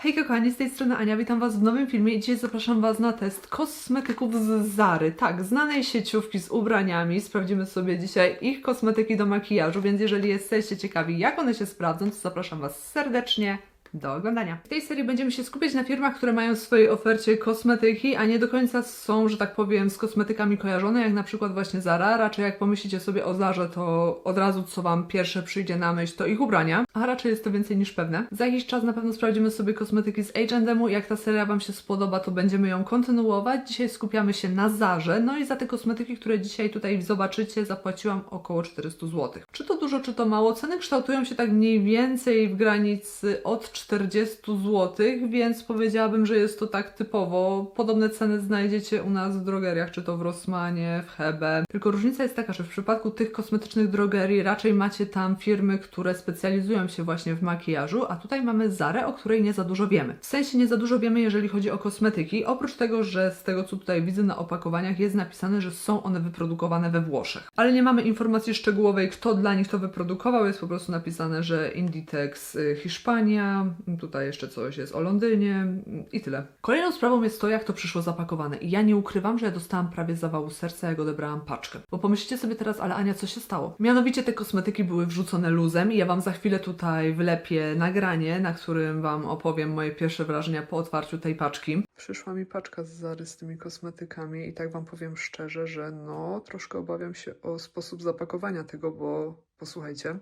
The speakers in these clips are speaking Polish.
Hejka kochani, z tej strony Ania, witam Was w nowym filmie i dzisiaj zapraszam Was na test kosmetyków z Zary, tak, znanej sieciówki z ubraniami. Sprawdzimy sobie dzisiaj ich kosmetyki do makijażu, więc jeżeli jesteście ciekawi jak one się sprawdzą, to zapraszam Was serdecznie do oglądania. W tej serii będziemy się skupiać na firmach, które mają w swojej ofercie kosmetyki, a nie do końca są, że tak powiem, z kosmetykami kojarzone, jak na przykład właśnie Zara. Raczej jak pomyślicie sobie o Zarze, to od razu co Wam pierwsze przyjdzie na myśl, to ich ubrania, a raczej jest to więcej niż pewne. Za jakiś czas na pewno sprawdzimy sobie kosmetyki z H&M-u. Jak ta seria Wam się spodoba, to będziemy ją kontynuować. Dzisiaj skupiamy się na Zarze, no i za te kosmetyki, które dzisiaj tutaj zobaczycie, zapłaciłam około 400 zł. Czy to dużo, czy to mało? Ceny kształtują się tak mniej więcej w granicy od 40 zł, więc powiedziałabym, że jest to tak typowo. Podobne ceny znajdziecie u nas w drogeriach, czy to w Rossmanie, w Hebe. Tylko różnica jest taka, że w przypadku tych kosmetycznych drogerii raczej macie tam firmy, które specjalizują się właśnie w makijażu, a tutaj mamy Zarę, o której nie za dużo wiemy. W sensie nie za dużo wiemy, jeżeli chodzi o kosmetyki, oprócz tego, że z tego co tutaj widzę na opakowaniach jest napisane, że są one wyprodukowane we Włoszech. Ale nie mamy informacji szczegółowej, kto dla nich to wyprodukował, jest po prostu napisane, że Inditex y, Hiszpania, tutaj jeszcze coś jest o Londynie i tyle. Kolejną sprawą jest to, jak to przyszło zapakowane. I ja nie ukrywam, że ja dostałam prawie zawału serca, jak odebrałam paczkę. Bo pomyślicie sobie teraz, ale Ania, co się stało? Mianowicie te kosmetyki były wrzucone luzem i ja Wam za chwilę tutaj wlepię nagranie, na którym Wam opowiem moje pierwsze wrażenia po otwarciu tej paczki. Przyszła mi paczka z Zary z tymi kosmetykami i tak Wam powiem szczerze, że no, troszkę obawiam się o sposób zapakowania tego, bo posłuchajcie.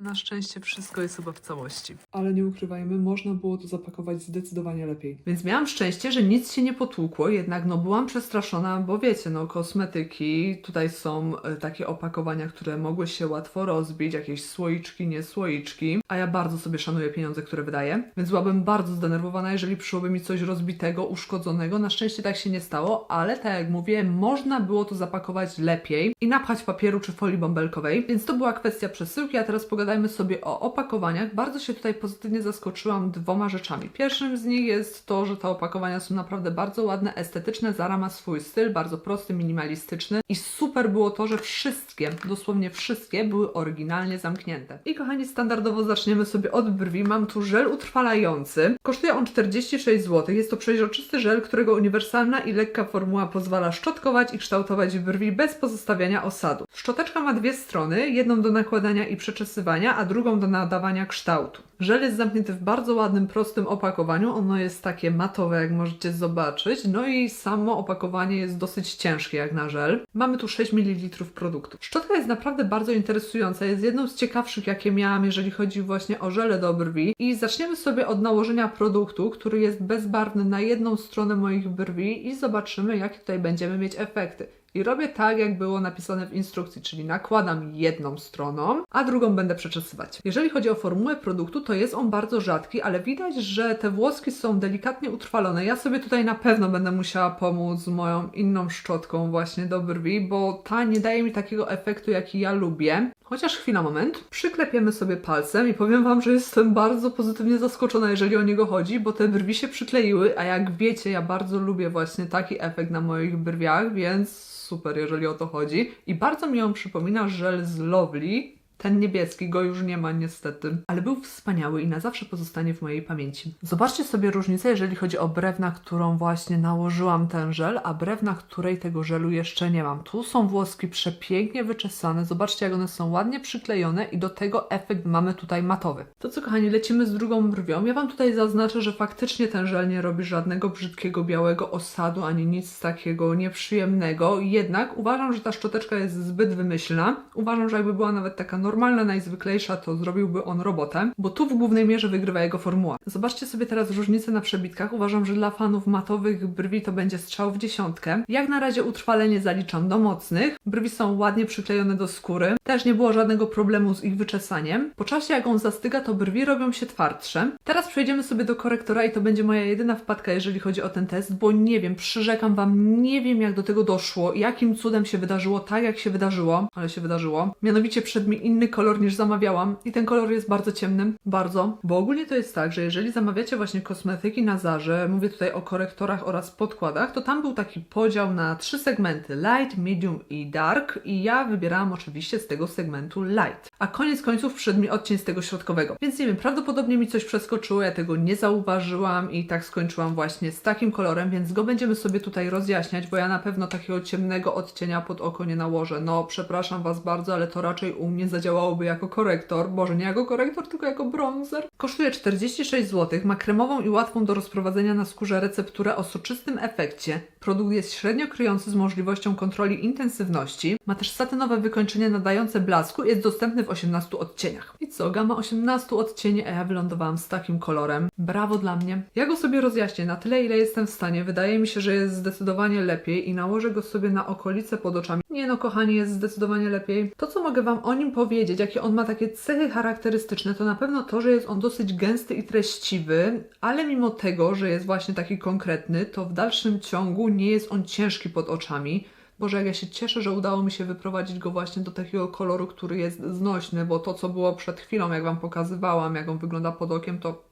Na szczęście wszystko jest chyba w całości. Ale nie ukrywajmy, można było to zapakować zdecydowanie lepiej. Więc miałam szczęście, że nic się nie potłukło, jednak no byłam przestraszona, bo wiecie, no kosmetyki, tutaj są e, takie opakowania, które mogły się łatwo rozbić, jakieś słoiczki, nie słoiczki, a ja bardzo sobie szanuję pieniądze, które wydaję, więc byłabym bardzo zdenerwowana, jeżeli przyszłoby mi coś rozbitego, uszkodzonego. Na szczęście tak się nie stało, ale tak jak mówię, można było to zapakować lepiej i napchać papieru czy folii bąbelkowej, więc to była kwestia przesyłki, a teraz pogadajmy sobie o opakowaniach. Bardzo się tutaj pozytywnie zaskoczyłam dwoma rzeczami. Pierwszym z nich jest to, że te opakowania są naprawdę bardzo ładne, estetyczne. Zara ma swój styl, bardzo prosty, minimalistyczny i super było to, że wszystkie, dosłownie wszystkie były oryginalnie zamknięte. I kochani, standardowo zaczniemy sobie od brwi. Mam tu żel utrwalający. Kosztuje on 46 zł. Jest to przeźroczysty żel, którego uniwersalna i lekka formuła pozwala szczotkować i kształtować brwi bez pozostawiania osadu. Szczoteczka ma dwie strony, jedną do nakładania i przeczesywania, a drugą do nadawania kształtu. Żel jest zamknięty w bardzo ładnym, prostym opakowaniu. Ono jest takie matowe, jak możecie zobaczyć. No i samo opakowanie jest dosyć ciężkie, jak na żel. Mamy tu 6 ml produktu. Szczotka jest naprawdę bardzo interesująca. Jest jedną z ciekawszych, jakie miałam, jeżeli chodzi właśnie o żele do brwi. I zaczniemy sobie od nałożenia produktu, który jest bezbarwny na jedną stronę moich brwi i zobaczymy, jakie tutaj będziemy mieć efekty. I robię tak, jak było napisane w instrukcji, czyli nakładam jedną stroną, a drugą będę przeczesywać. Jeżeli chodzi o formułę produktu, to jest on bardzo rzadki, ale widać, że te włoski są delikatnie utrwalone. Ja sobie tutaj na pewno będę musiała pomóc z moją inną szczotką właśnie do brwi, bo ta nie daje mi takiego efektu, jaki ja lubię. Chociaż chwila, moment. Przyklepiemy sobie palcem i powiem Wam, że jestem bardzo pozytywnie zaskoczona, jeżeli o niego chodzi, bo te brwi się przykleiły, a jak wiecie, ja bardzo lubię właśnie taki efekt na moich brwiach, więc super, jeżeli o to chodzi. I bardzo mi ją przypomina żel z Lovely. Ten niebieski go już nie ma niestety, ale był wspaniały i na zawsze pozostanie w mojej pamięci. Zobaczcie sobie różnicę, jeżeli chodzi o brew, na którą właśnie nałożyłam ten żel, a brew, na której tego żelu jeszcze nie mam. Tu są włoski przepięknie wyczesane, zobaczcie jak one są ładnie przyklejone i do tego efekt mamy tutaj matowy. To co kochani, lecimy z drugą brwią. Ja Wam tutaj zaznaczę, że faktycznie ten żel nie robi żadnego brzydkiego białego osadu, ani nic takiego nieprzyjemnego, jednak uważam, że ta szczoteczka jest zbyt wymyślna. Uważam, że jakby była nawet taka normalna, najzwyklejsza, to zrobiłby on robotę, bo tu w głównej mierze wygrywa jego formuła. Zobaczcie sobie teraz różnicę na przebitkach. Uważam, że dla fanów matowych brwi to będzie strzał w dziesiątkę. Jak na razie utrwalenie zaliczam do mocnych. Brwi są ładnie przyklejone do skóry. Też nie było żadnego problemu z ich wyczesaniem. Po czasie jak on zastyga, to brwi robią się twardsze. Teraz przejdziemy sobie do korektora i to będzie moja jedyna wpadka, jeżeli chodzi o ten test, bo nie wiem, przyrzekam Wam, nie wiem jak do tego doszło, jakim cudem się wydarzyło tak, jak się wydarzyło, ale się wydarzyło. Mianowicie przed mi inny inny kolor niż zamawiałam i ten kolor jest bardzo ciemny, bardzo, bo ogólnie to jest tak, że jeżeli zamawiacie właśnie kosmetyki na Zarze, mówię tutaj o korektorach oraz podkładach, to tam był taki podział na trzy segmenty, light, medium i dark i ja wybierałam oczywiście z tego segmentu light, a koniec końców przyszedł mi odcień z tego środkowego, więc nie wiem, prawdopodobnie mi coś przeskoczyło, ja tego nie zauważyłam i tak skończyłam właśnie z takim kolorem, więc go będziemy sobie tutaj rozjaśniać, bo ja na pewno takiego ciemnego odcienia pod oko nie nałożę. No, przepraszam Was bardzo, ale to raczej u mnie zadziałałoby jako korektor. Boże, nie jako korektor, tylko jako bronzer. Kosztuje 46 zł, ma kremową i łatwą do rozprowadzenia na skórze recepturę o soczystym efekcie. Produkt jest średnio kryjący z możliwością kontroli intensywności. Ma też satynowe wykończenie nadające blasku jest dostępny w 18 odcieniach. I co, gama 18 odcieni, a ja wylądowałam z takim kolorem. Brawo dla mnie. Ja go sobie rozjaśnię na tyle, ile jestem w stanie. Wydaje mi się, że jest zdecydowanie lepiej i nałożę go sobie na okolice pod oczami. Nie no, kochani, jest zdecydowanie lepiej. To, co mogę Wam o nim powiedzieć, jakie on ma takie cechy charakterystyczne, to na pewno to, że jest on dosyć gęsty i treściwy, ale mimo tego, że jest właśnie taki konkretny, to w dalszym ciągu nie jest on ciężki pod oczami. Boże, jak ja się cieszę, że udało mi się wyprowadzić go właśnie do takiego koloru, który jest znośny, bo to, co było przed chwilą, jak Wam pokazywałam, jak on wygląda pod okiem, to.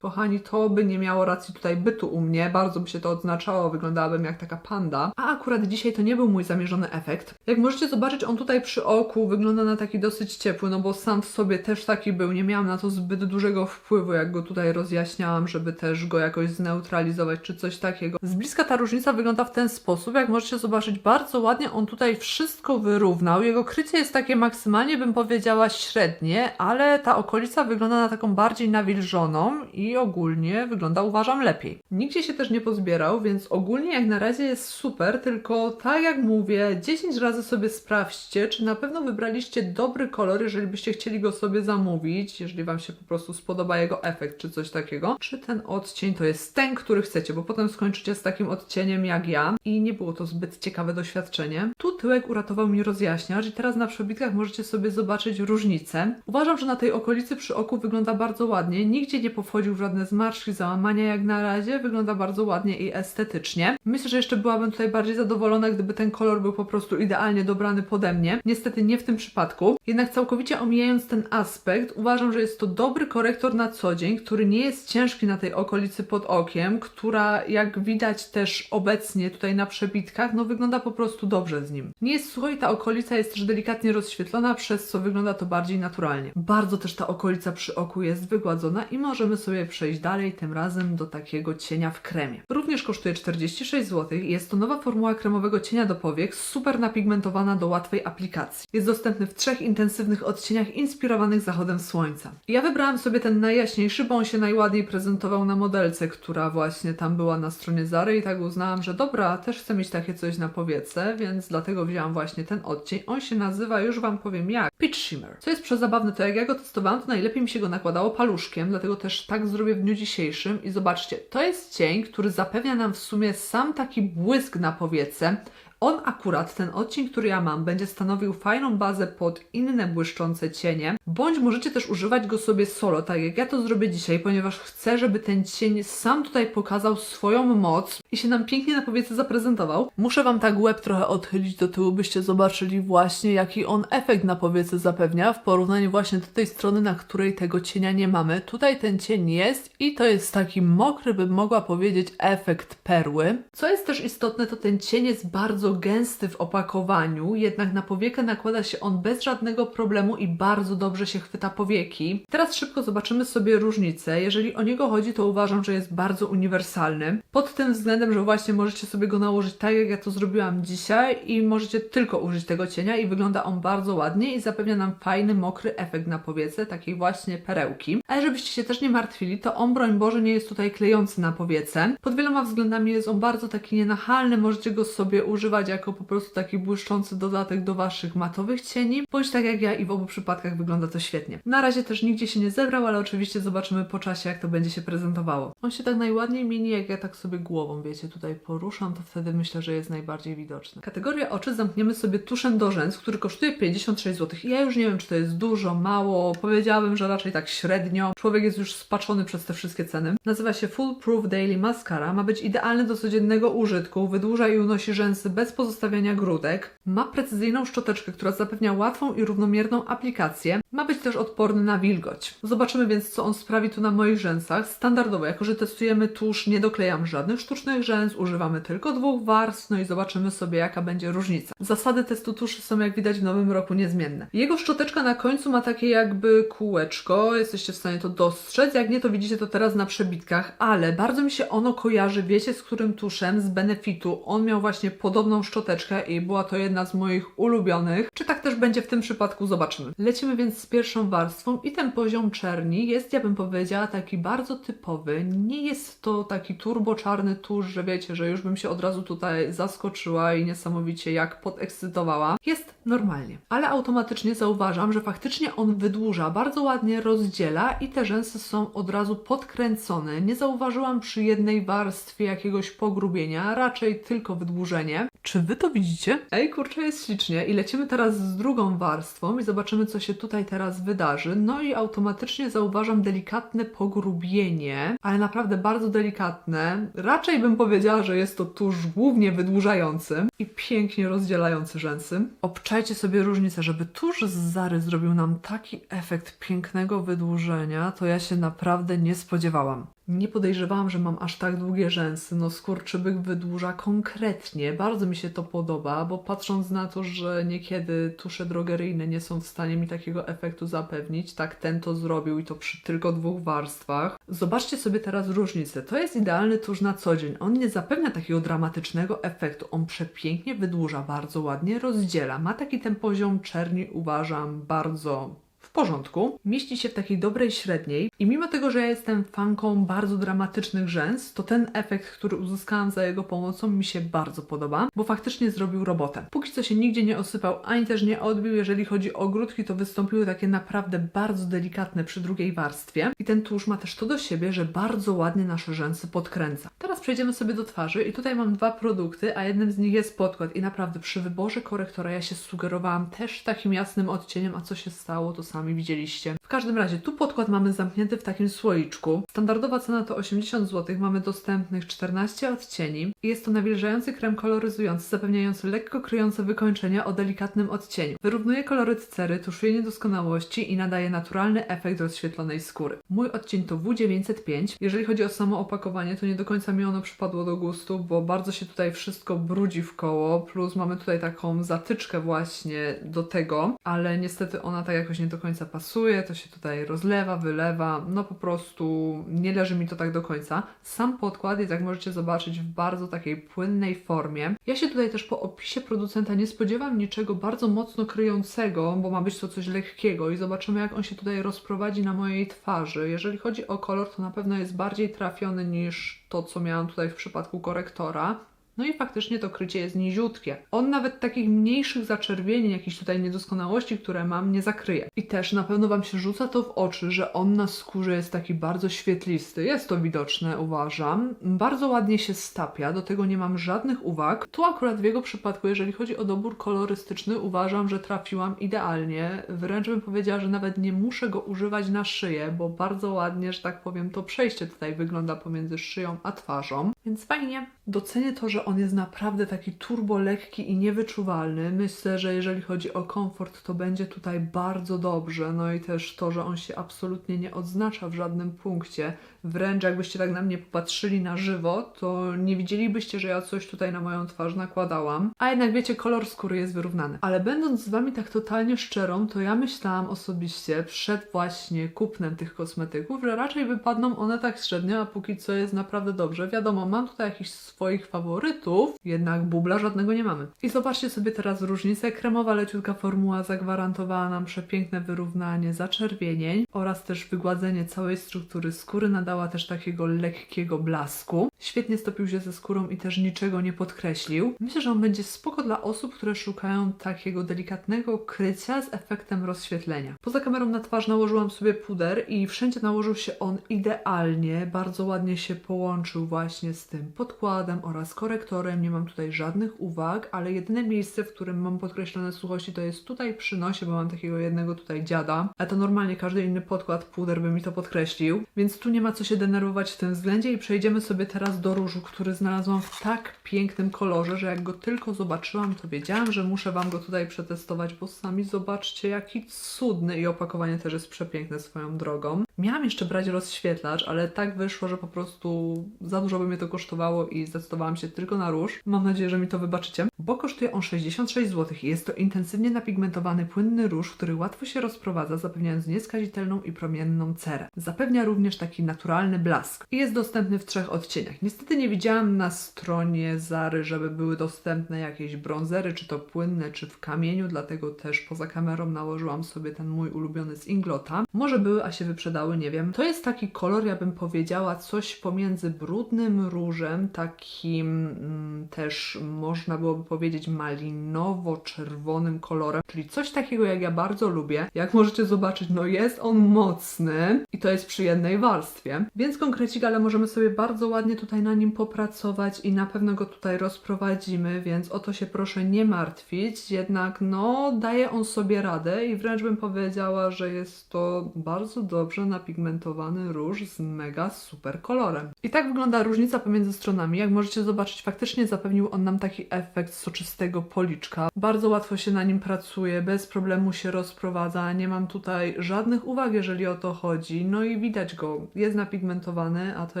Kochani, to by nie miało racji tutaj bytu u mnie, bardzo by się to odznaczało, wyglądałabym jak taka panda. A akurat dzisiaj to nie był mój zamierzony efekt. Jak możecie zobaczyć, on tutaj przy oku wygląda na taki dosyć ciepły, no bo sam w sobie też taki był, nie miałam na to zbyt dużego wpływu, jak go tutaj rozjaśniałam, żeby też go jakoś zneutralizować czy coś takiego. Z bliska ta różnica wygląda w ten sposób, jak możecie zobaczyć, bardzo ładnie on tutaj wszystko wyrównał. Jego krycie jest takie maksymalnie, bym powiedziała, średnie, ale ta okolica wygląda na taką bardziej nawilżoną i ogólnie wygląda uważam lepiej. Nigdzie się też nie pozbierał, więc ogólnie jak na razie jest super, tylko tak jak mówię, 10 razy sobie sprawdźcie, czy na pewno wybraliście dobry kolor, jeżeli byście chcieli go sobie zamówić, jeżeli Wam się po prostu spodoba jego efekt, czy coś takiego, czy ten odcień to jest ten, który chcecie, bo potem skończycie z takim odcieniem jak ja i nie było to zbyt ciekawe doświadczenie. Tu tyłek uratował mi rozjaśniacz i teraz na przebitkach możecie sobie zobaczyć różnicę. Uważam, że na tej okolicy przy oku wygląda bardzo ładnie, nigdzie nie powchodził w żadne zmarszczki, załamania jak na razie, wygląda bardzo ładnie i estetycznie. Myślę, że jeszcze byłabym tutaj bardziej zadowolona, gdyby ten kolor był po prostu idealnie dobrany pode mnie. Niestety nie w tym przypadku. Jednak całkowicie omijając ten aspekt, uważam, że jest to dobry korektor na co dzień, który nie jest ciężki na tej okolicy pod okiem, która jak widać też obecnie tutaj na przebitkach, no wygląda po prostu dobrze z nim. Nie jest sucho i ta okolica jest też delikatnie rozświetlona, przez co wygląda to bardziej naturalnie. Bardzo też ta okolica przy oku jest wygładzona i możemy sobie przejść dalej, tym razem do takiego cienia w kremie. Również kosztuje 46 zł i jest to nowa formuła kremowego cienia do powiek, super napigmentowana do łatwej aplikacji. Jest dostępny w trzech intensywnych odcieniach inspirowanych zachodem słońca. Ja wybrałam sobie ten najjaśniejszy, bo on się najładniej prezentował na modelce, która właśnie tam była na stronie Zary i tak uznałam, że dobra, też chcę mieć takie coś na powiece, więc dlatego wzięłam właśnie ten odcień. On się nazywa, już Wam powiem jak, Peach Shimmer. Co jest przezabawne, to jak ja go testowałam, to najlepiej mi się go nakładało paluszkiem, dlatego też tak zrobię w dniu dzisiejszym i zobaczcie, to jest cień, który zapewnia nam w sumie sam taki błysk na powiece, on akurat, ten odcień, który ja mam, będzie stanowił fajną bazę pod inne błyszczące cienie, bądź możecie też używać go sobie solo, tak jak ja to zrobię dzisiaj, ponieważ chcę, żeby ten cień sam tutaj pokazał swoją moc i się nam pięknie na powiece zaprezentował. Muszę Wam tak łeb trochę odchylić do tyłu, byście zobaczyli właśnie, jaki on efekt na powiece zapewnia w porównaniu właśnie do tej strony, na której tego cienia nie mamy. Tutaj ten cień jest i to jest taki mokry, bym mogła powiedzieć, efekt perły. Co jest też istotne, to ten cień jest bardzo gęsty w opakowaniu, jednak na powiekę nakłada się on bez żadnego problemu i bardzo dobrze się chwyta powieki. Teraz szybko zobaczymy sobie różnicę. Jeżeli o niego chodzi, to uważam, że jest bardzo uniwersalny. Pod tym względem, że właśnie możecie sobie go nałożyć tak, jak ja to zrobiłam dzisiaj i możecie tylko użyć tego cienia i wygląda on bardzo ładnie i zapewnia nam fajny, mokry efekt na powiece, takiej właśnie perełki. Ale żebyście się też nie martwili, to on, broń Boże, nie jest tutaj klejący na powiece. Pod wieloma względami jest on bardzo taki nienachalny, możecie go sobie używać jako po prostu taki błyszczący dodatek do Waszych matowych cieni, bądź tak jak ja i w obu przypadkach wygląda to świetnie. Na razie też nigdzie się nie zebrał, ale oczywiście zobaczymy po czasie, jak to będzie się prezentowało. On się tak najładniej mieni, jak ja tak sobie głową, wiecie, tutaj poruszam, to wtedy myślę, że jest najbardziej widoczny. Kategorię oczy zamkniemy sobie tuszem do rzęs, który kosztuje 56 zł. Ja już nie wiem, czy to jest dużo, mało, powiedziałabym, że raczej tak średnio. Człowiek jest już spaczony przez te wszystkie ceny. Nazywa się Full Proof Daily Mascara, ma być idealny do codziennego użytku, wydłuża i unosi rzęsy bez bez pozostawiania grudek. Ma precyzyjną szczoteczkę, która zapewnia łatwą i równomierną aplikację. Ma być też odporny na wilgoć. Zobaczymy więc, co on sprawi tu na moich rzęsach. Standardowo, jako że testujemy tusz, nie doklejam żadnych sztucznych rzęs, używamy tylko dwóch warstw, no i zobaczymy sobie, jaka będzie różnica. Zasady testu tuszy są, jak widać, w nowym roku niezmienne. Jego szczoteczka na końcu ma takie jakby kółeczko, jesteście w stanie to dostrzec. Jak nie, to widzicie to teraz na przebitkach, ale bardzo mi się ono kojarzy, wiecie, z którym tuszem? Z Benefitu. On miał właśnie podobną szczoteczkę i była to jedna z moich ulubionych. Czy tak też będzie w tym przypadku? Zobaczymy. Lecimy więc z pierwszą warstwą i ten poziom czerni jest, ja bym powiedziała, taki bardzo typowy. Nie jest to taki turbo czarny tusz, że wiecie, że już bym się od razu tutaj zaskoczyła i niesamowicie jak podekscytowała. Jest normalnie, ale automatycznie zauważam, że faktycznie on wydłuża, bardzo ładnie rozdziela i te rzęsy są od razu podkręcone. Nie zauważyłam przy jednej warstwie jakiegoś pogrubienia, raczej tylko wydłużenie. Czy wy to widzicie? Ej, kurczę, jest ślicznie i lecimy teraz z drugą warstwą i zobaczymy, co się tutaj teraz wydarzy. No i automatycznie zauważam delikatne pogrubienie, ale naprawdę bardzo delikatne. Raczej bym powiedziała, że jest to tusz głównie wydłużający i pięknie rozdzielający rzęsy. Obczajcie sobie różnicę, żeby tusz z Zary zrobił nam taki efekt pięknego wydłużenia, to ja się naprawdę nie spodziewałam. Nie podejrzewałam, że mam aż tak długie rzęsy. No skurczybyk wydłuża konkretnie. Bardzo mi się to podoba, bo patrząc na to, że niekiedy tusze drogeryjne nie są w stanie mi takiego efektu zapewnić, tak ten to zrobił i to przy tylko dwóch warstwach. Zobaczcie sobie teraz różnicę. To jest idealny tusz na co dzień. On nie zapewnia takiego dramatycznego efektu. On przepięknie wydłuża, bardzo ładnie rozdziela. Ma taki ten poziom czerni, uważam, bardzo porządku, mieści się w takiej dobrej średniej i mimo tego, że ja jestem fanką bardzo dramatycznych rzęs, to ten efekt, który uzyskałam za jego pomocą mi się bardzo podoba, bo faktycznie zrobił robotę. Póki co się nigdzie nie osypał, ani też nie odbił, jeżeli chodzi o grudki, to wystąpiły takie naprawdę bardzo delikatne przy drugiej warstwie i ten tusz ma też to do siebie, że bardzo ładnie nasze rzęsy podkręca. Teraz przejdziemy sobie do twarzy i tutaj mam dwa produkty, a jednym z nich jest podkład i naprawdę przy wyborze korektora ja się sugerowałam też takim jasnym odcieniem, a co się stało, to sami widzieliście. W każdym razie, tu podkład mamy zamknięty w takim słoiczku. Standardowa cena to 80 zł, mamy dostępnych 14 odcieni i jest to nawilżający krem koloryzujący, zapewniający lekko kryjące wykończenia o delikatnym odcieniu. Wyrównuje koloryt cery, tuszuje niedoskonałości i nadaje naturalny efekt rozświetlonej skóry. Mój odcień to W905. Jeżeli chodzi o samo opakowanie, to nie do końca mi ono przypadło do gustu, bo bardzo się tutaj wszystko brudzi w koło, plus mamy tutaj taką zatyczkę właśnie do tego, ale niestety ona tak jakoś nie do końca pasuje, to się tutaj rozlewa, wylewa, no po prostu nie leży mi to tak do końca. Sam podkład jest, jak możecie zobaczyć, w bardzo takiej płynnej formie. Ja się tutaj też po opisie producenta nie spodziewam niczego bardzo mocno kryjącego, bo ma być to coś lekkiego i zobaczymy, jak on się tutaj rozprowadzi na mojej twarzy. Jeżeli chodzi o kolor, to na pewno jest bardziej trafiony niż to, co miałam tutaj w przypadku korektora. No i faktycznie to krycie jest niziutkie. On nawet takich mniejszych zaczerwienień, jakichś tutaj niedoskonałości, które mam, nie zakryje. I też na pewno Wam się rzuca to w oczy, że on na skórze jest taki bardzo świetlisty. Jest to widoczne, uważam. Bardzo ładnie się stapia, do tego nie mam żadnych uwag. Tu akurat w jego przypadku, jeżeli chodzi o dobór kolorystyczny, uważam, że trafiłam idealnie. Wręcz bym powiedziała, że nawet nie muszę go używać na szyję, bo bardzo ładnie, że tak powiem, to przejście tutaj wygląda pomiędzy szyją a twarzą. Więc fajnie. Docenię to, że on jest naprawdę taki turbo lekki i niewyczuwalny. Myślę, że jeżeli chodzi o komfort, to będzie tutaj bardzo dobrze. No i też to, że on się absolutnie nie odznacza w żadnym punkcie. Wręcz jakbyście tak na mnie popatrzyli na żywo, to nie widzielibyście, że ja coś tutaj na moją twarz nakładałam. A jednak wiecie, kolor skóry jest wyrównany. Ale będąc z wami tak totalnie szczerą, to ja myślałam osobiście przed właśnie kupnem tych kosmetyków, że raczej wypadną one tak średnio, a póki co jest naprawdę dobrze. Wiadomo, mam tutaj jakichś swoich faworytów, jednak bubla żadnego nie mamy. I zobaczcie sobie teraz różnicę. Kremowa, leciutka formuła zagwarantowała nam przepiękne wyrównanie zaczerwienień oraz też wygładzenie całej struktury skóry, nadała też takiego lekkiego blasku. Świetnie stopił się ze skórą i też niczego nie podkreślił. Myślę, że on będzie spoko dla osób, które szukają takiego delikatnego krycia z efektem rozświetlenia. Poza kamerą na twarz nałożyłam sobie puder i wszędzie nałożył się on idealnie, bardzo ładnie się połączył właśnie z tym podkładem oraz korektorem. Nie mam tutaj żadnych uwag, ale jedyne miejsce, w którym mam podkreślone suchości to jest tutaj przy nosie, bo mam takiego jednego tutaj dziada. A to normalnie każdy inny podkład, puder by mi to podkreślił. Więc tu nie ma co się denerwować w tym względzie i przejdziemy sobie teraz do różu, który znalazłam w tak pięknym kolorze, że jak go tylko zobaczyłam, to wiedziałam, że muszę Wam go tutaj przetestować, bo sami zobaczcie, jaki cudny i opakowanie też jest przepiękne swoją drogą. Miałam jeszcze brać rozświetlacz, ale tak wyszło, że po prostu za dużo by mnie to kosztowało i zdecydowałam się tylko na róż. Mam nadzieję, że mi to wybaczycie, bo kosztuje on 66 zł i jest to intensywnie napigmentowany płynny róż, który łatwo się rozprowadza, zapewniając nieskazitelną i promienną cerę. Zapewnia również taki naturalny blask i jest dostępny w trzech odcieniach. Niestety nie widziałam na stronie Zary, żeby były dostępne jakieś brązery, czy to płynne, czy w kamieniu, dlatego też poza kamerą nałożyłam sobie ten mój ulubiony z Inglota. Może były, a się wyprzedały, nie wiem. To jest taki kolor, ja bym powiedziała, coś pomiędzy brudnym różem, takim mm, też można byłoby powiedzieć malinowo-czerwonym kolorem, czyli coś takiego, jak ja bardzo lubię. Jak możecie zobaczyć, no jest on mocny i to jest przy jednej warstwie, więc konkrecik, ale możemy sobie bardzo ładnie tutaj na nim popracować i na pewno go tutaj rozprowadzimy, więc o to się proszę nie martwić, jednak no daje on sobie radę i wręcz bym powiedziała, że jest to bardzo dobrze napigmentowany róż z mega super kolorem. I tak wygląda różnica pomiędzy stronami. Jak możecie zobaczyć, faktycznie zapewnił on nam taki efekt soczystego policzka. Bardzo łatwo się na nim pracuje, bez problemu się rozprowadza, nie mam tutaj żadnych uwag, jeżeli o to chodzi. No i widać go, jest napigmentowany, a to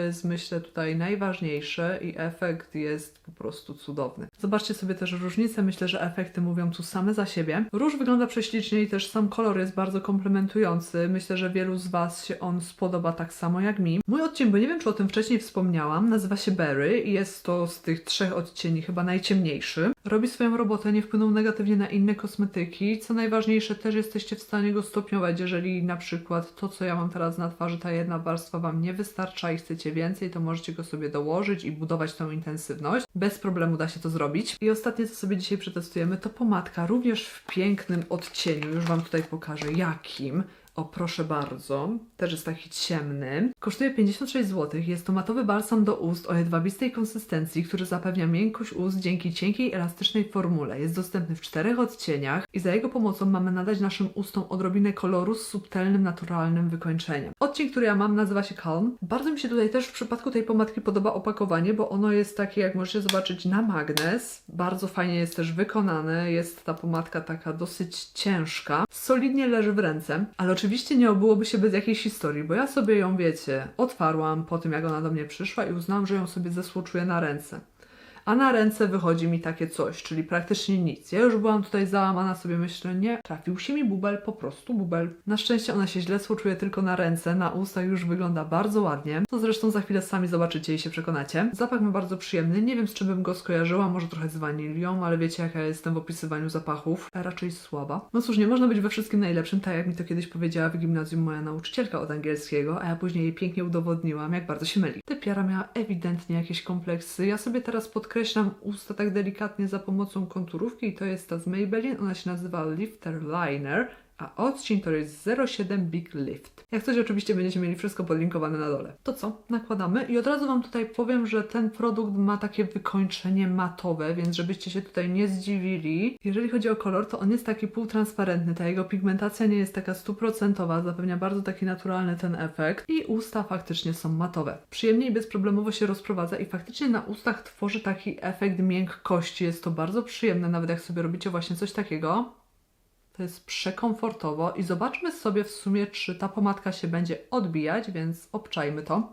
jest myślę tutaj najważniejsze i efekt jest po prostu cudowny. Zobaczcie sobie też różnicę, myślę, że efekty mówią tu same za siebie. Róż wygląda prześlicznie i też sam kolor jest bardzo komplementujący. Myślę, że wielu z Was się on spodoba tak samo jak mi. Mój odcień, bo nie wiem, czy o tym wcześniej wspomniałam, nazywa się Berry i jest to z tych trzech odcieni chyba najciemniejszy. Robi swoją robotę, nie wpłynął negatywnie na inne kosmetyki. Co najważniejsze, też jesteście w stanie go stopniować, jeżeli na przykład to, co ja mam teraz na twarzy, ta jedna warstwa Wam nie wystarcza i chcecie więcej, to możecie go sobie dołożyć i budować tą intensywność. Bez problemu da się to zrobić. I ostatnie, co sobie dzisiaj przetestujemy, to pomadka, również w pięknym odcieniu. Już Wam tutaj pokażę jakim. O, proszę bardzo. Też jest taki ciemny. Kosztuje 56 zł. Jest to matowy balsam do ust o jedwabistej konsystencji, który zapewnia miękkość ust dzięki cienkiej, elastycznej formule. Jest dostępny w czterech odcieniach i za jego pomocą mamy nadać naszym ustom odrobinę koloru z subtelnym, naturalnym wykończeniem. Odcień, który ja mam, nazywa się Calm. Bardzo mi się tutaj też w przypadku tej pomadki podoba opakowanie, bo ono jest takie, jak możecie zobaczyć, na magnes. Bardzo fajnie jest też wykonane. Jest ta pomadka taka dosyć ciężka. Solidnie leży w ręce, ale oczywiście nie obyłoby się bez jakiejś historii, bo ja sobie ją, wiecie, otwarłam po tym, jak ona do mnie przyszła i uznałam, że ją sobie zesłuczuję na ręce. A na ręce wychodzi mi takie coś, czyli praktycznie nic. Ja już byłam tutaj załamana, sobie myślę, nie, trafił się mi bubel, po prostu bubel. Na szczęście ona się źle słuczuje tylko na ręce, na ustach już wygląda bardzo ładnie. To zresztą za chwilę sami zobaczycie i się przekonacie. Zapach ma bardzo przyjemny, nie wiem z czym bym go skojarzyła, może trochę z wanilią, ale wiecie jaka ja jestem w opisywaniu zapachów. Raczej słaba. No cóż, nie można być we wszystkim najlepszym, tak jak mi to kiedyś powiedziała w gimnazjum moja nauczycielka od angielskiego, a ja później jej pięknie udowodniłam, jak bardzo się myli. Typiara miała ewidentnie jakieś kompleksy. Ja sobie teraz podkreślam usta tak delikatnie za pomocą konturówki i to jest ta z Maybelline, ona się nazywa Lifter Liner, a odcień to jest 07 Big Lift. Jak coś oczywiście będziecie mieli wszystko podlinkowane na dole. To co? Nakładamy i od razu Wam tutaj powiem, że ten produkt ma takie wykończenie matowe, więc żebyście się tutaj nie zdziwili. Jeżeli chodzi o kolor, to on jest taki półtransparentny, ta jego pigmentacja nie jest taka stuprocentowa, zapewnia bardzo taki naturalny ten efekt i usta faktycznie są matowe. Przyjemnie i bezproblemowo się rozprowadza i faktycznie na ustach tworzy taki efekt miękkości. Jest to bardzo przyjemne, nawet jak sobie robicie właśnie coś takiego. To jest przekomfortowo i zobaczmy sobie w sumie, czy ta pomadka się będzie odbijać, więc obczajmy to.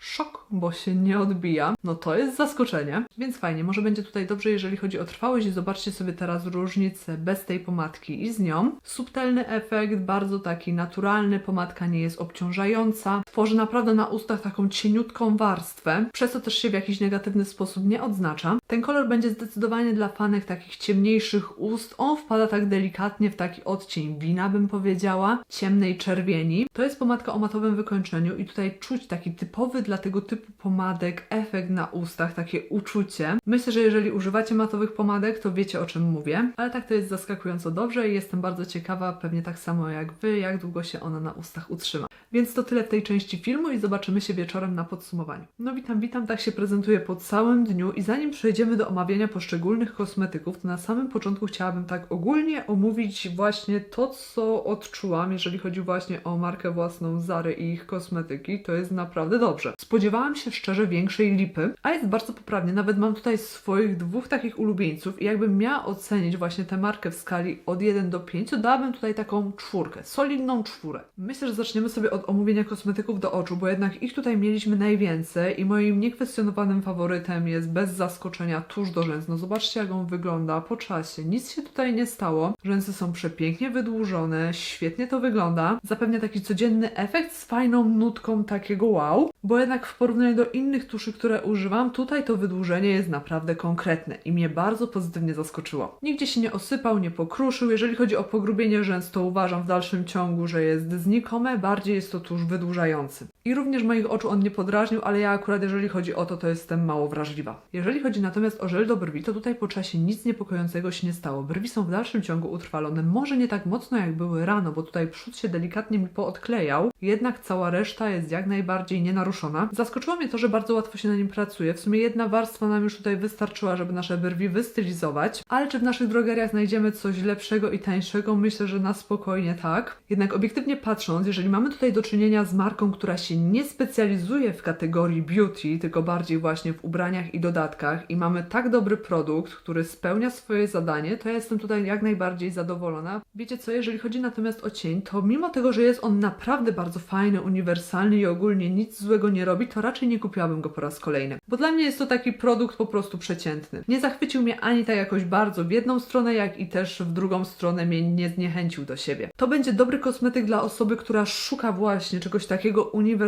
Szok, bo się nie odbija. No to jest zaskoczenie, więc fajnie. Może będzie tutaj dobrze, jeżeli chodzi o trwałość i zobaczcie sobie teraz różnicę bez tej pomadki i z nią. Subtelny efekt, bardzo taki naturalny. Pomadka nie jest obciążająca. Tworzy naprawdę na ustach taką cieniutką warstwę, przez co też się w jakiś negatywny sposób nie odznacza. Ten kolor będzie zdecydowanie dla fanek takich ciemniejszych ust. On wpada tak delikatnie w taki odcień wina, bym powiedziała, ciemnej czerwieni. To jest pomadka o matowym wykończeniu i tutaj czuć taki typowy dla tego typu pomadek efekt na ustach, takie uczucie. Myślę, że jeżeli używacie matowych pomadek, to wiecie o czym mówię, ale tak to jest zaskakująco dobrze i jestem bardzo ciekawa, pewnie tak samo jak Wy, jak długo się ona na ustach utrzyma. Więc to tyle w tej części filmu i zobaczymy się wieczorem na podsumowaniu. No witam, witam, tak się prezentuję po całym dniu i zanim przejdziemy do omawiania poszczególnych kosmetyków, to na samym początku chciałabym tak ogólnie omówić właśnie to, co odczułam, jeżeli chodzi właśnie o markę własną Zary i ich kosmetyki. To jest naprawdę dobrze. Spodziewałam się szczerze większej lipy, a jest bardzo poprawnie. Nawet mam tutaj swoich dwóch takich ulubieńców i jakbym miała ocenić właśnie tę markę w skali od 1 do 5, to dałabym tutaj taką czwórkę, solidną czwórę. Myślę, że zaczniemy sobie od omówienia kosmetyków do oczu, bo jednak ich tutaj mieliśmy najwięcej i moim niekwestionowanym faworytem jest bez zaskoczenia tuż do rzęs. No zobaczcie jak on wygląda po czasie. Nic się tutaj nie stało. Rzęsy są przepięknie wydłużone, świetnie to wygląda. Zapewnia taki codzienny efekt z fajną nutką takiego wow, bo jednak w porównaniu do innych tuszy, które używam, tutaj to wydłużenie jest naprawdę konkretne i mnie bardzo pozytywnie zaskoczyło. Nigdzie się nie osypał, nie pokruszył. Jeżeli chodzi o pogrubienie rzęs, to uważam w dalszym ciągu, że jest znikome, bardziej jest to tusz wydłużający. I również moich oczu on nie podrażnił, ale ja akurat jeżeli chodzi o to, to jestem mało wrażliwa. Jeżeli chodzi natomiast o żel do brwi, to tutaj po czasie nic niepokojącego się nie stało. Brwi są w dalszym ciągu utrwalone, może nie tak mocno jak były rano, bo tutaj przód się delikatnie mi poodklejał, jednak cała reszta jest jak najbardziej nienaruszona. Zaskoczyło mnie to, że bardzo łatwo się na nim pracuje. W sumie jedna warstwa nam już tutaj wystarczyła, żeby nasze brwi wystylizować, ale czy w naszych drogeriach znajdziemy coś lepszego i tańszego? Myślę, że na spokojnie tak. Jednak obiektywnie patrząc, jeżeli mamy tutaj do czynienia z marką, która się nie specjalizuje w kategorii beauty, tylko bardziej właśnie w ubraniach i dodatkach i mamy tak dobry produkt, który spełnia swoje zadanie, to ja jestem tutaj jak najbardziej zadowolona. Wiecie co, jeżeli chodzi natomiast o cień, to mimo tego, że jest on naprawdę bardzo fajny, uniwersalny i ogólnie nic złego nie robi, to raczej nie kupiłabym go po raz kolejny. Bo dla mnie jest to taki produkt po prostu przeciętny. Nie zachwycił mnie ani tak jakoś bardzo w jedną stronę, jak i też w drugą stronę mnie nie zniechęcił do siebie. To będzie dobry kosmetyk dla osoby, która szuka właśnie czegoś takiego uniwersalnego,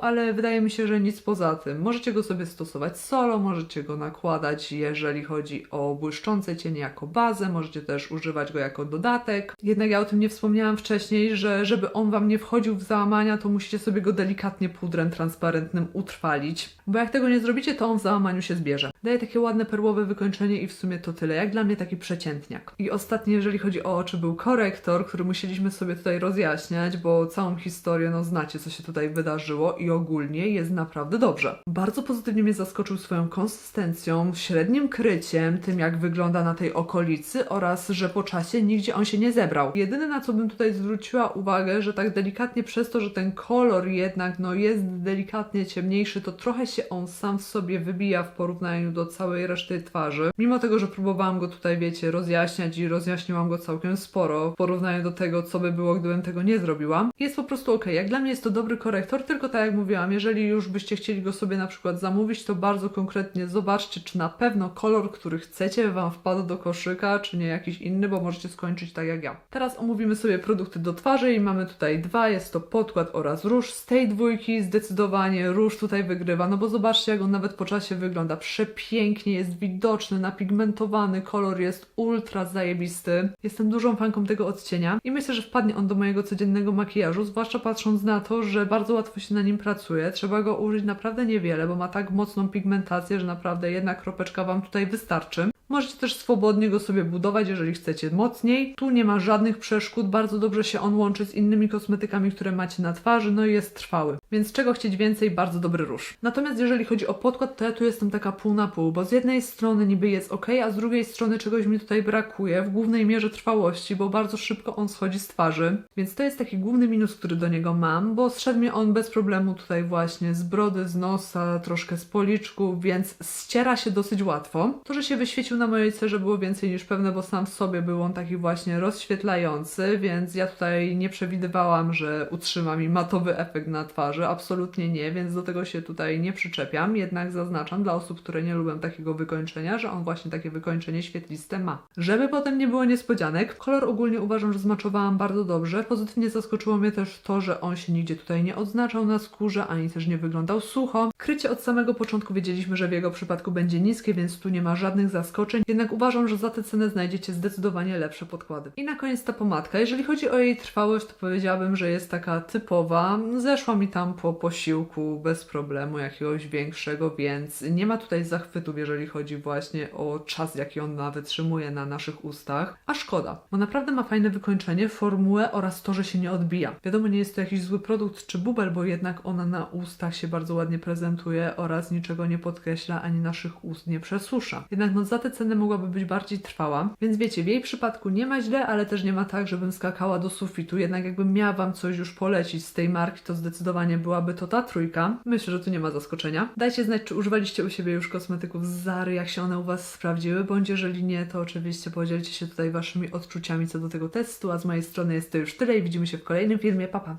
ale wydaje mi się, że nic poza tym. Możecie go sobie stosować solo, możecie go nakładać, jeżeli chodzi o błyszczące cienie jako bazę, możecie też używać go jako dodatek. Jednak ja o tym nie wspomniałam wcześniej, że żeby on Wam nie wchodził w załamania, to musicie sobie go delikatnie pudrem transparentnym utrwalić, bo jak tego nie zrobicie, to on w załamaniu się zbierze. Daje takie ładne perłowe wykończenie i w sumie to tyle. Jak dla mnie taki przeciętniak. I ostatni, jeżeli chodzi o oczy, był korektor, który musieliśmy sobie tutaj rozjaśniać, bo całą historię, no znacie, co się tutaj wydarzyło i ogólnie jest naprawdę dobrze. Bardzo pozytywnie mnie zaskoczył swoją konsystencją, średnim kryciem, tym jak wygląda na tej okolicy oraz, że po czasie nigdzie on się nie zebrał. Jedyne na co bym tutaj zwróciła uwagę, że tak delikatnie przez to, że ten kolor jednak no jest delikatnie ciemniejszy, to trochę się on sam w sobie wybija w porównaniu do całej reszty twarzy. Mimo tego, że próbowałam go tutaj, wiecie, rozjaśniać i rozjaśniłam go całkiem sporo w porównaniu do tego, co by było, gdybym tego nie zrobiła. Jest po prostu ok. Jak dla mnie jest to dobry korektor, tylko tak jak mówiłam, jeżeli już byście chcieli go sobie na przykład zamówić, to bardzo konkretnie zobaczcie, czy na pewno kolor, który chcecie, Wam wpadł do koszyka, czy nie jakiś inny, bo możecie skończyć tak jak ja. Teraz omówimy sobie produkty do twarzy i mamy tutaj dwa, jest to podkład oraz róż. Z tej dwójki zdecydowanie róż tutaj wygrywa, no bo zobaczcie, jak on nawet po czasie wygląda. Przepięknie, jest widoczny, napigmentowany, kolor jest ultra zajebisty. Jestem dużą fanką tego odcienia i myślę, że wpadnie on do mojego codziennego makijażu, zwłaszcza patrząc na to, że bardzo łatwo się na nim pracuje. Trzeba go użyć naprawdę niewiele, bo ma tak mocną pigmentację, że naprawdę jedna kropeczka Wam tutaj wystarczy. Możecie też swobodnie go sobie budować, jeżeli chcecie mocniej. Tu nie ma żadnych przeszkód, bardzo dobrze się on łączy z innymi kosmetykami, które macie na twarzy, no i jest trwały. Więc czego chcieć więcej, bardzo dobry róż. Natomiast jeżeli chodzi o podkład, to ja tu jestem taka pół na pół, bo z jednej strony niby jest ok, a z drugiej strony czegoś mi tutaj brakuje, w głównej mierze trwałości, bo bardzo szybko on schodzi z twarzy. Więc to jest taki główny minus, który do niego mam, bo zszedł mi on bez problemu tutaj właśnie z brody, z nosa, troszkę z policzków, więc ściera się dosyć łatwo. To, że się wyświecił na mojej cerze było więcej niż pewne, bo sam w sobie był on taki właśnie rozświetlający, więc ja tutaj nie przewidywałam, że utrzyma mi matowy efekt na twarzy. Absolutnie nie, więc do tego się tutaj nie przyczepiam. Jednak zaznaczam dla osób, które nie lubią takiego wykończenia, że on właśnie takie wykończenie świetliste ma. Żeby potem nie było niespodzianek, kolor ogólnie uważam, że zmaczowałam bardzo dobrze. Pozytywnie zaskoczyło mnie też to, że on się nigdzie tutaj nie odznaczał na skórze, ani też nie wyglądał sucho. Krycie od samego początku wiedzieliśmy, że w jego przypadku będzie niskie, więc tu nie ma żadnych zaskoczeń, jednak uważam, że za tę cenę znajdziecie zdecydowanie lepsze podkłady. I na koniec ta pomadka. Jeżeli chodzi o jej trwałość, to powiedziałabym, że jest taka typowa. Zeszła mi tam po posiłku bez problemu jakiegoś większego, więc nie ma tutaj zachwytów, jeżeli chodzi właśnie o czas, jaki ona wytrzymuje na naszych ustach. A szkoda, bo naprawdę ma fajne wykończenie, formułę oraz to, że się nie odbija. Wiadomo, nie jest to jakiś zły produkt czy bubel, bo jednak ona na ustach się bardzo ładnie prezentuje oraz niczego nie podkreśla ani naszych ust nie przesusza. Jednak no za tę cenę mogłaby być bardziej trwała, więc wiecie, w jej przypadku nie ma źle, ale też nie ma tak, żebym skakała do sufitu. Jednak jakbym miała Wam coś już polecić z tej marki, to zdecydowanie byłaby to ta trójka. Myślę, że tu nie ma zaskoczenia. Dajcie znać, czy używaliście u siebie już kosmetyków z Zary, jak się one u Was sprawdziły, bądź jeżeli nie, to oczywiście podzielcie się tutaj Waszymi odczuciami co do tego testu, a z mojej strony jest to już tyle i widzimy się w kolejnym filmie. Pa, pa!